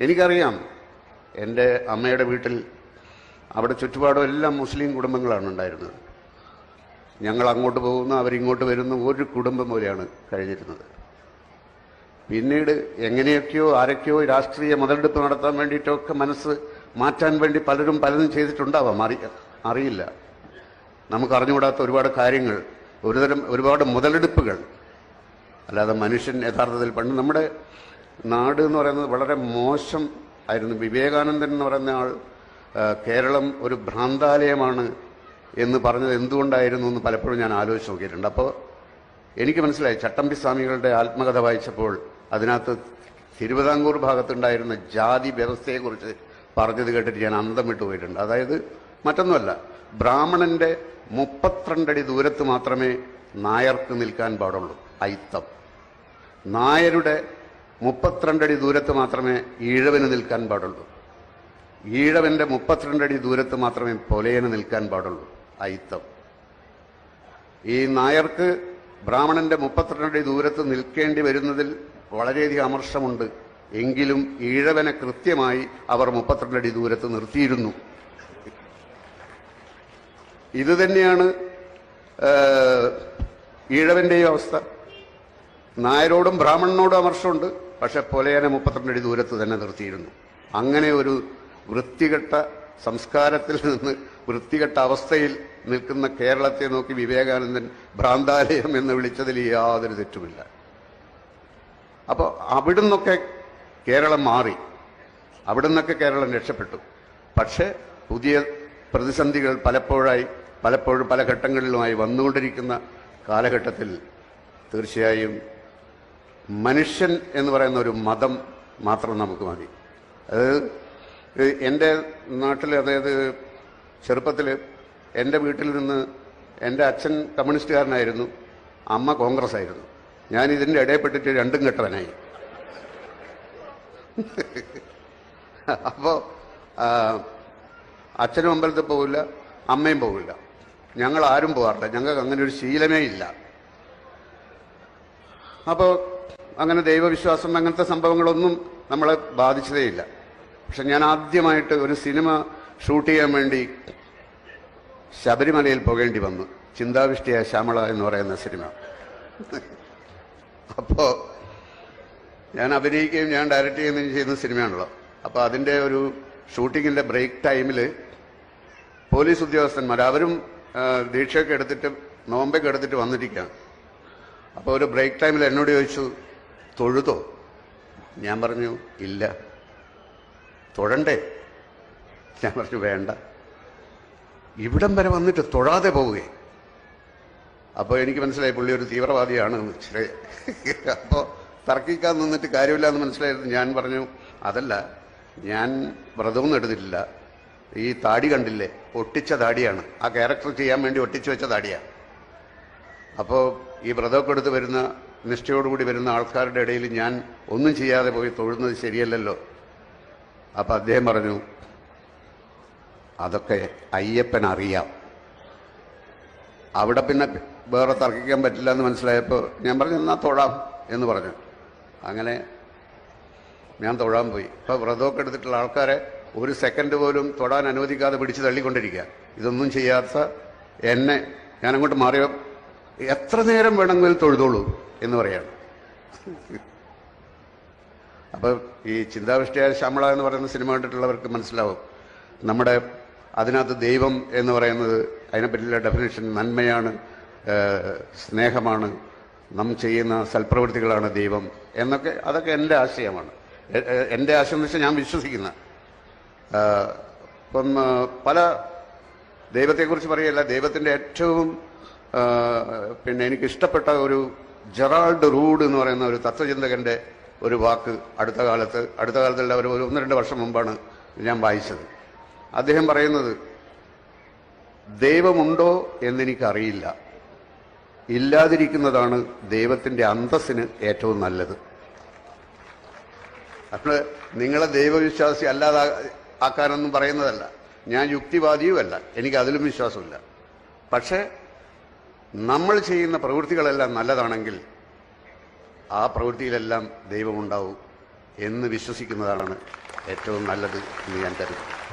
എനിക്കറിയാം എന്റെ അമ്മയുടെ വീട്ടിൽ അവിടെ ചുറ്റുപാടും എല്ലാം മുസ്ലിം കുടുംബങ്ങളാണ് ഉണ്ടായിരുന്നത്. ഞങ്ങൾ അങ്ങോട്ട് പോകുന്നു അവരിങ്ങോട്ട് വരുന്നു ഒരു കുടുംബം പോലെയാണ് കഴിഞ്ഞിരുന്നത്. പിന്നീട് എങ്ങനെയൊക്കെയോ ആരൊക്കെയോ രാഷ്ട്രീയ മുതലെടുപ്പ് നടത്താൻ വേണ്ടിയിട്ടൊക്കെ മനസ്സ് മാറ്റാൻ വേണ്ടി പലരും പലതും ചെയ്തിട്ടുണ്ടാവാം. അറി അറിയില്ല. നമുക്ക് അറിഞ്ഞുകൂടാത്ത ഒരുപാട് കാര്യങ്ങൾ ഒരുതരം ഒരുപാട് മുതലെടുപ്പുകൾ. അല്ലാതെ മനുഷ്യൻ യഥാർത്ഥത്തിൽ പണ്ട് നമ്മുടെ നാട് എന്ന് പറയുന്നത് വളരെ മോശം ആയിരുന്നു. വിവേകാനന്ദൻ എന്ന് പറയുന്ന ആൾ കേരളം ഒരു ഭ്രാന്താലയമാണ് എന്ന് പറഞ്ഞത് എന്തുകൊണ്ടായിരുന്നു എന്ന് പലപ്പോഴും ഞാൻ ആലോചിച്ച് നോക്കിയിട്ടുണ്ട്. അപ്പോൾ എനിക്ക് മനസ്സിലായി ചട്ടമ്പി സ്വാമികളുടെ ആത്മകഥ വായിച്ചപ്പോൾ അതിനകത്ത് തിരുവിതാംകൂർ ഭാഗത്തുണ്ടായിരുന്ന ജാതി വ്യവസ്ഥയെക്കുറിച്ച് പറഞ്ഞത് കേട്ടിട്ട് ഞാൻ അന്തം വിട്ടു പോയിട്ടുണ്ട്. അതായത് മറ്റൊന്നുമല്ല ബ്രാഹ്മണന്റെ മുപ്പത്തിരണ്ടടി ദൂരത്ത് മാത്രമേ നായർക്ക് നിൽക്കാൻ പാടുള്ളൂ അയിത്തം. നായരുടെ മുപ്പത്തിരണ്ടടി ദൂരത്ത് മാത്രമേ ഈഴവന് നിൽക്കാൻ പാടുള്ളൂ. ഈഴവന്റെ മുപ്പത്തിരണ്ടടി ദൂരത്ത് മാത്രമേ പൊലയന് നിൽക്കാൻ പാടുള്ളൂ. അയിത്തം. ഈ നായർക്ക് ബ്രാഹ്മണന്റെ മുപ്പത്തിരണ്ടടി ദൂരത്ത് നിൽക്കേണ്ടി വരുന്നതിൽ വളരെയധികം അമർഷമുണ്ട്. എങ്കിലും ഈഴവനെ കൃത്യമായി അവർ മുപ്പത്തിരണ്ടടി ദൂരത്ത് നിർത്തിയിരുന്നു. ഇത് തന്നെയാണ് ഈഴവന്റെയും അവസ്ഥ. നായരോടും ബ്രാഹ്മണനോടും അമർഷമുണ്ട്. പക്ഷെ പൊലയനെ മുപ്പത്തിരണ്ടടി ദൂരത്ത് തന്നെ നിർത്തിയിരുന്നു. അങ്ങനെ ഒരു വൃത്തികെട്ട സംസ്കാരത്തിൽ നിന്ന് വൃത്തികെട്ട അവസ്ഥയിൽ നിൽക്കുന്ന കേരളത്തെ നോക്കി വിവേകാനന്ദൻ ഭ്രാന്താലയം എന്ന് വിളിച്ചതിൽ യാതൊരു തെറ്റുമില്ല. അപ്പോൾ അവിടുന്നൊക്കെ കേരളം മാറി. അവിടുന്നൊക്കെ കേരളം രക്ഷപ്പെട്ടു. പക്ഷേ പുതിയ പ്രതിസന്ധികൾ പലപ്പോഴായി പലപ്പോഴും പല ഘട്ടങ്ങളിലുമായി വന്നുകൊണ്ടിരിക്കുന്ന കാലഘട്ടത്തിൽ തീർച്ചയായും മനുഷ്യൻ എന്ന് പറയുന്ന ഒരു മതം മാത്രം നമുക്ക് മതി. അത് എന്റെ നാട്ടിൽ അതായത് ചെറുപ്പത്തിൽ എന്റെ വീട്ടിൽ നിന്ന് എന്റെ അച്ഛൻ കമ്മ്യൂണിസ്റ്റുകാരനായിരുന്നു അമ്മ കോൺഗ്രസ് ആയിരുന്നു ഞാൻ ഇതിന്റെ ഇടയിൽപ്പെട്ടിട്ട് രണ്ടും കെട്ടവനായി. അപ്പോൾ അച്ഛനും അമ്പലത്തിൽ പോകില്ല അമ്മയും പോകില്ല ഞങ്ങൾ ആരും പോകാറില്ല ഞങ്ങൾക്ക് അങ്ങനെ ഒരു ശീലമേ ഇല്ല. അപ്പോൾ അങ്ങനെ ദൈവവിശ്വാസം അങ്ങനത്തെ സംഭവങ്ങളൊന്നും നമ്മളെ ബാധിച്ചതേയില്ല. പക്ഷെ ഞാൻ ആദ്യമായിട്ട് ഒരു സിനിമ ഷൂട്ട് ചെയ്യാൻ വേണ്ടി ശബരിമലയിൽ പോകേണ്ടി വന്നു. ചിന്താവിഷ്ടിയ ശ്യാമള എന്ന് പറയുന്ന സിനിമ. അപ്പോൾ ഞാൻ അഭിനയിക്കുകയും ഞാൻ ഡയറക്റ്റ് ചെയ്യുകയും ചെയ്യുന്ന സിനിമയാണല്ലോ. അപ്പോൾ അതിന്റെ ഒരു ഷൂട്ടിങ്ങിന്റെ ബ്രേക്ക് ടൈമിൽ പോലീസ് ഉദ്യോഗസ്ഥന്മാർ അവരും ദീക്ഷയൊക്കെ എടുത്തിട്ട് നോമ്പൊക്കെ എടുത്തിട്ട് വന്നിരിക്കുകയാണ്. അപ്പോൾ ഒരു ബ്രേക്ക് ടൈമിൽ എന്നോട് ചോദിച്ചു തൊഴുതോ? ഞാൻ പറഞ്ഞു ഇല്ല. തൊഴണ്ടേ? ഞാൻ പറഞ്ഞു വേണ്ട. ഇവിടം വരെ വന്നിട്ട് തൊഴാതെ പോവുകയെ അപ്പോൾ എനിക്ക് മനസ്സിലായി പുള്ളി ഒരു തീവ്രവാദിയാണ്. ശരി അപ്പോൾ തർക്കിക്കാൻ നിന്നിട്ട് കാര്യമില്ല എന്ന് മനസ്സിലായിരുന്നു ഞാൻ പറഞ്ഞു അതല്ല ഞാൻ വ്രതമൊന്നും എടുത്തിട്ടില്ല. ഈ താടി കണ്ടില്ലേ? ഒട്ടിച്ച താടിയാണ്. ആ ക്യാരക്ടർ ചെയ്യാൻ വേണ്ടി ഒട്ടിച്ചു വെച്ച താടിയാണ് അപ്പോൾ ഈ വ്രതമൊക്കെ എടുത്ത് വരുന്ന നിഷ്ഠയോടുകൂടി വരുന്ന ആൾക്കാരുടെ ഇടയിൽ ഞാൻ ഒന്നും ചെയ്യാതെ പോയി തൊഴുന്നത് ശരിയല്ലല്ലോ. അപ്പം അദ്ദേഹം പറഞ്ഞു അതൊക്കെ അയ്യപ്പൻ അറിയാം. അവിടെ പിന്നെ വേറെ തർക്കിക്കാൻ പറ്റില്ല എന്ന് മനസ്സിലായപ്പോൾ ഞാൻ പറഞ്ഞു എന്നാൽ തൊഴാം എന്ന് പറഞ്ഞു. അങ്ങനെ ഞാൻ തൊഴാൻ പോയി. ഇപ്പോൾ വ്രതമൊക്കെ എടുത്തിട്ടുള്ള ആൾക്കാരെ ഒരു സെക്കൻഡ് പോലും തൊടാൻ അനുവദിക്കാതെ പിടിച്ച് തള്ളിക്കൊണ്ടിരിക്കുക. ഇതൊന്നും ചെയ്യാത്ത എന്നെ ഞാൻ അങ്ങോട്ട് മാറിയോ? എത്ര നേരം വേണമെങ്കിലും തൊഴുതോളൂ. എന്ന് പറയാണ്. അപ്പോൾ ഈ ചിന്താവിഷ്ടയായ ശ്യാമള എന്ന് പറയുന്ന സിനിമ കണ്ടിട്ടുള്ളവർക്ക് മനസ്സിലാവും. നമ്മുടെ അതിനകത്ത് ദൈവം എന്ന് പറയുന്നത് അതിനെപ്പറ്റിയുള്ള ഡെഫിനേഷൻ നന്മയാണ് സ്നേഹമാണ് നാം ചെയ്യുന്ന സൽപ്രവൃത്തികളാണ് ദൈവം എന്നൊക്കെ അതൊക്കെ എന്റെ ആശയമാണ്. എന്റെ ആശയം എന്ന് വെച്ചാൽ ഞാൻ വിശ്വസിക്കുന്ന. ഇപ്പം പല ദൈവത്തെക്കുറിച്ച് പറയല്ല ദൈവത്തിന്റെ ഏറ്റവും പിന്നെ എനിക്കിഷ്ടപ്പെട്ട ഒരു ജെറാൾഡ് റൂഡ് എന്ന് പറയുന്ന ഒരു തത്വചിന്തകന്റെ ഒരു വാക്ക് അടുത്ത കാലത്ത് അടുത്ത കാലത്തല്ല ഒരു ഒന്ന് രണ്ട് വർഷം മുമ്പാണ് ഞാൻ വായിച്ചത്. അദ്ദേഹം പറയുന്നത് ദൈവമുണ്ടോ എന്നെനിക്കറിയില്ല. ഇല്ലാതിരിക്കുന്നതാണ് ദൈവത്തിന്റെ അന്തസ്സിന് ഏറ്റവും നല്ലത്. അപ്പോൾ നിങ്ങളെ ദൈവവിശ്വാസി അല്ലാതെ ആക്കാനൊന്നും പറയുന്നതല്ല. ഞാൻ യുക്തിവാദിയുമല്ല. എനിക്ക് അതിലും വിശ്വാസമില്ല. പക്ഷേ നമ്മൾ ചെയ്യുന്ന പ്രവൃത്തികളെല്ലാം നല്ലതാണെങ്കിൽ ആ പ്രവൃത്തിയിലെല്ലാം ദൈവമുണ്ടാവും എന്ന് വിശ്വസിക്കുന്നതാണ് ഏറ്റവും നല്ലത് എന്ന് ഞാൻ കരുതുന്നു.